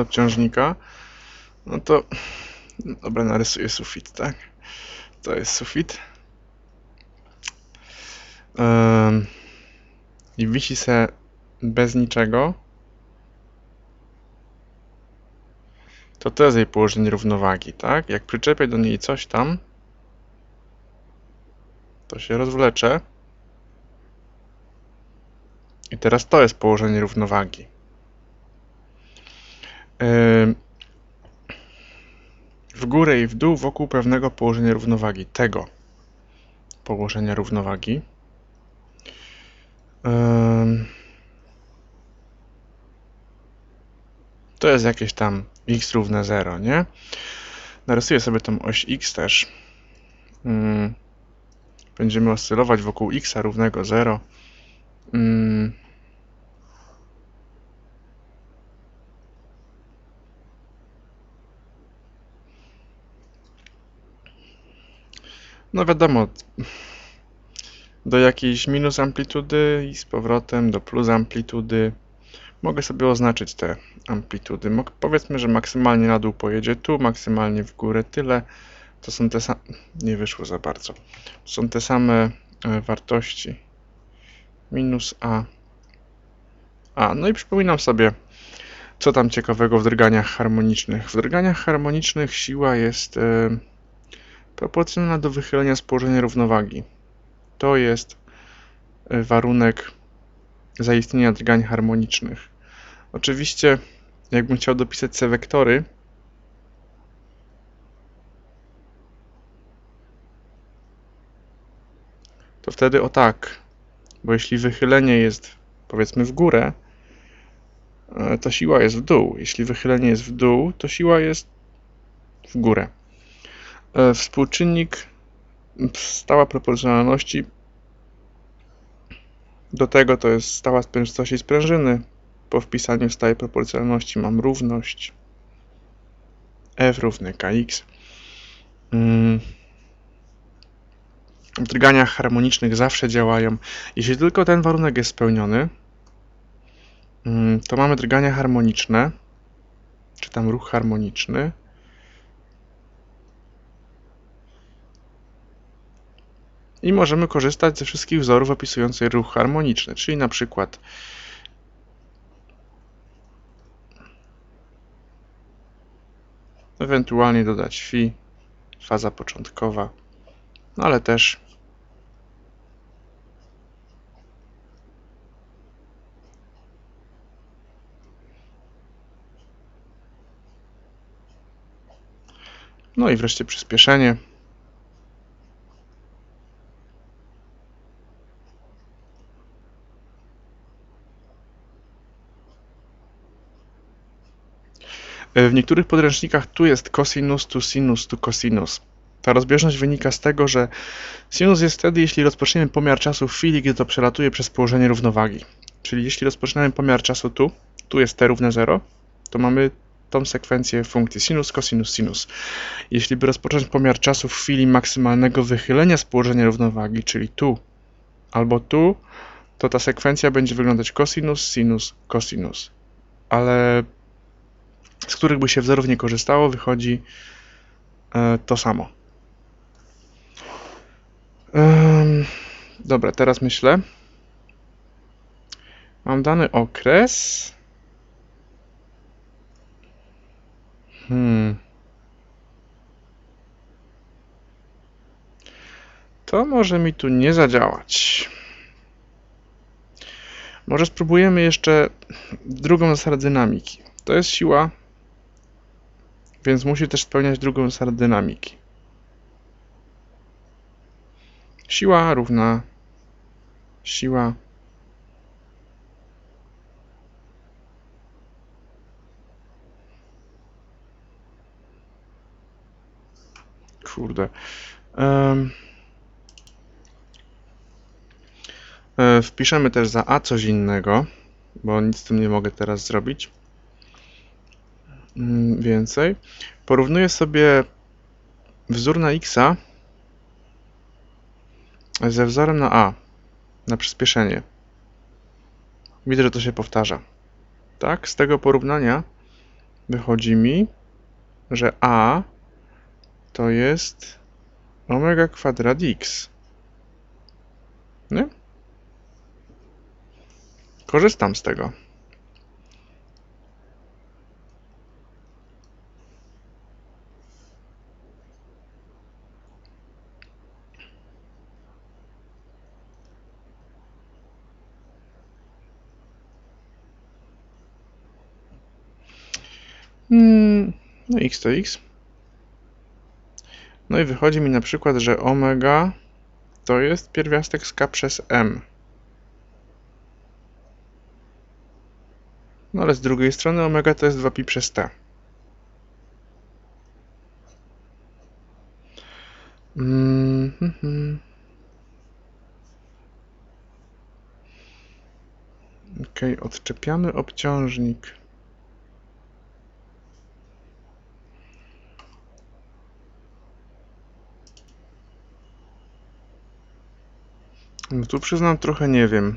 obciążnika, no to no dobra, narysuję sufit, tak? To jest sufit. Ym, I wisi se bez niczego. To to jest jej położenie równowagi, tak? Jak przyczepię do niej coś tam, to się rozwlecze. I teraz to jest położenie równowagi. W górę i w dół wokół pewnego położenia równowagi. Tego położenia równowagi. To jest jakieś tam x równe 0, nie? Narysuję sobie tą oś x też. Ym, będziemy oscylować wokół x równego 0. No wiadomo, do jakiejś minus amplitudy i z powrotem do plus amplitudy. Mogę sobie oznaczyć te amplitudy. Mog- powiedzmy, że maksymalnie na dół pojedzie tu, maksymalnie w górę tyle. To są te same. Nie wyszło za bardzo. Są te same e, wartości. Minus a. A, no i przypominam sobie, co tam ciekawego w drganiach harmonicznych. W drganiach harmonicznych siła jest. E, proporcjonalna do wychylenia z położenia równowagi. To jest y, warunek zaistnienia drgań harmonicznych. Oczywiście, jakbym chciał dopisać te wektory, to wtedy o tak, bo jeśli wychylenie jest powiedzmy w górę, y, to siła jest w dół. Jeśli wychylenie jest w dół, to siła jest w górę. E, Współczynnik stała proporcjonalności do tego to jest stała sprężystości sprężyny. Po wpisaniu stałej proporcjonalności mam równość f równy kx. Mm. W drganiach harmonicznych zawsze działają. Jeśli tylko ten warunek jest spełniony, mm, to mamy drgania harmoniczne, czy tam ruch harmoniczny. I możemy korzystać ze wszystkich wzorów opisujących ruch harmoniczny, czyli na przykład ewentualnie dodać phi, faza początkowa, no ale też no i wreszcie przyspieszenie. W niektórych podręcznikach tu jest cosinus, tu sinus, tu cosinus. Ta rozbieżność wynika z tego, że sinus jest wtedy, jeśli rozpoczniemy pomiar czasu w chwili, gdy to przelatuje przez położenie równowagi. Czyli jeśli rozpoczynamy pomiar czasu tu, tu jest t równe 0, to mamy tą sekwencję funkcji sinus, cosinus, sinus. Jeśli by rozpocząć pomiar czasu w chwili maksymalnego wychylenia z położenia równowagi, czyli tu albo tu, to ta sekwencja będzie wyglądać cosinus, sinus, cosinus. Ale z których by się wzorów nie korzystało, wychodzi e, to samo. Dobra, teraz myślę. Mam dany okres. Hmm. To może mi tu nie zadziałać. Może spróbujemy jeszcze drugą zasadę dynamiki. To jest siła więc musi też spełniać drugą zasadę dynamiki. Siła równa siła Kurde. Um, wpiszemy też za A coś innego, bo nic z tym nie mogę teraz zrobić. Mm, więcej. Porównuję sobie wzór na x ze wzorem na a, na przyspieszenie. Widzę, że to się powtarza. Tak? Z tego porównania wychodzi mi, że a to jest omega kwadrat x. Nie? Korzystam z tego. No x to x. No i wychodzi mi na przykład, że omega to jest pierwiastek z k przez m. No ale z drugiej strony omega to jest 2pi przez t. Mm, hmm, hmm. Okej, odczepiamy obciążnik. No tu przyznam trochę nie wiem.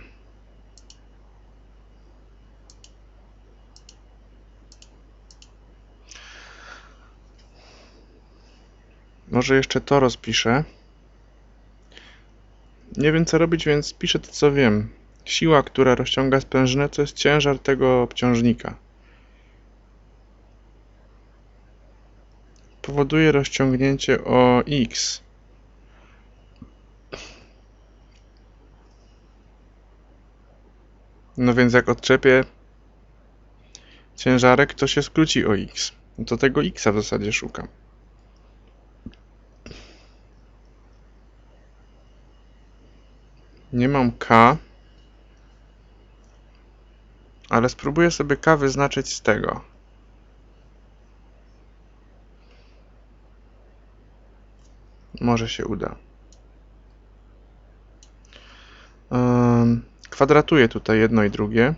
Może jeszcze to rozpiszę. Nie wiem co robić, więc piszę to co wiem. Siła, która rozciąga sprężynę, to jest ciężar tego obciążnika. Powoduje rozciągnięcie o x. No więc jak odczepię ciężarek, to się skróci o x. No to tego x w zasadzie szukam. Nie mam k, ale spróbuję sobie k wyznaczyć z tego. Może się uda. Kwadratuję tutaj jedno i drugie.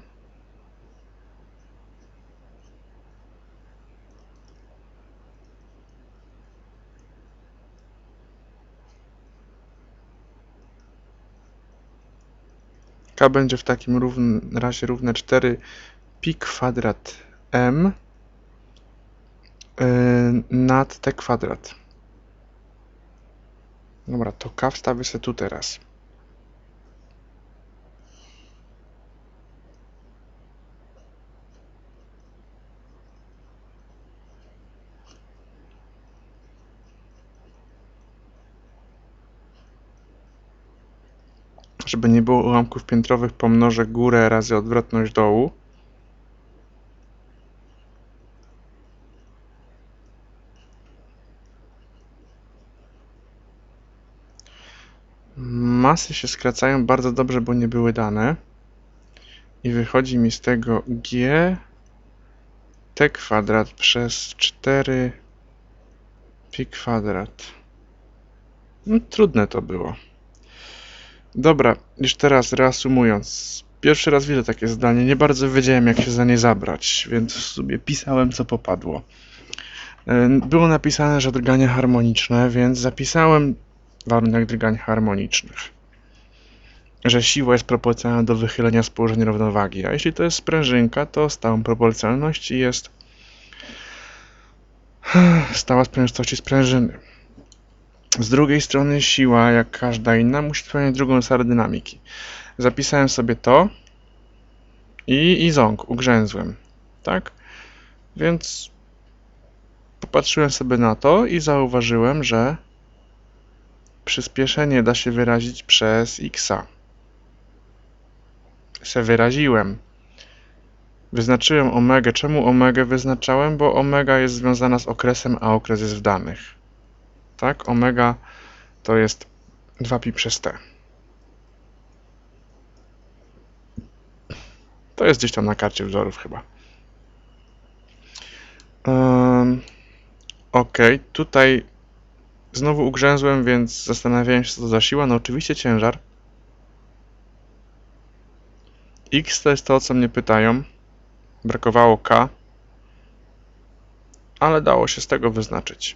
K będzie w takim równym razie równe 4 pi kwadrat m yy, nad t kwadrat. Dobra, to k wstawię sobie tu teraz. Żeby nie było ułamków piętrowych, pomnożę górę razy odwrotność dołu. Masy się skracają bardzo dobrze, bo nie były dane. I wychodzi mi z tego g t kwadrat przez 4 pi kwadrat. No, trudne to było. Dobra, już teraz reasumując. Pierwszy raz widzę takie zdanie, nie bardzo wiedziałem jak się za nie zabrać, więc sobie pisałem co popadło. Było napisane, że drgania harmoniczne, więc zapisałem warunek drgań harmonicznych. Że siła jest proporcjonalna do wychylenia z położenia równowagi, a jeśli to jest sprężynka, to stałą proporcjonalności jest stała sprężystości sprężyny. Z drugiej strony siła, jak każda inna, musi spełniać drugą zasadę dynamiki. Zapisałem sobie to i, i ząg, ugrzęzłem, tak? Więc popatrzyłem sobie na to i zauważyłem, że przyspieszenie da się wyrazić przez x. Se wyraziłem. Wyznaczyłem omegę. Czemu omegę wyznaczałem? Bo omega jest związana z okresem, a okres jest w danych tak? Omega to jest 2pi przez t. To jest gdzieś tam na karcie wzorów chyba. Um, ok, tutaj znowu ugrzęzłem, więc zastanawiałem się, co to za siła. No oczywiście ciężar. X to jest to, o co mnie pytają. Brakowało K. Ale dało się z tego wyznaczyć.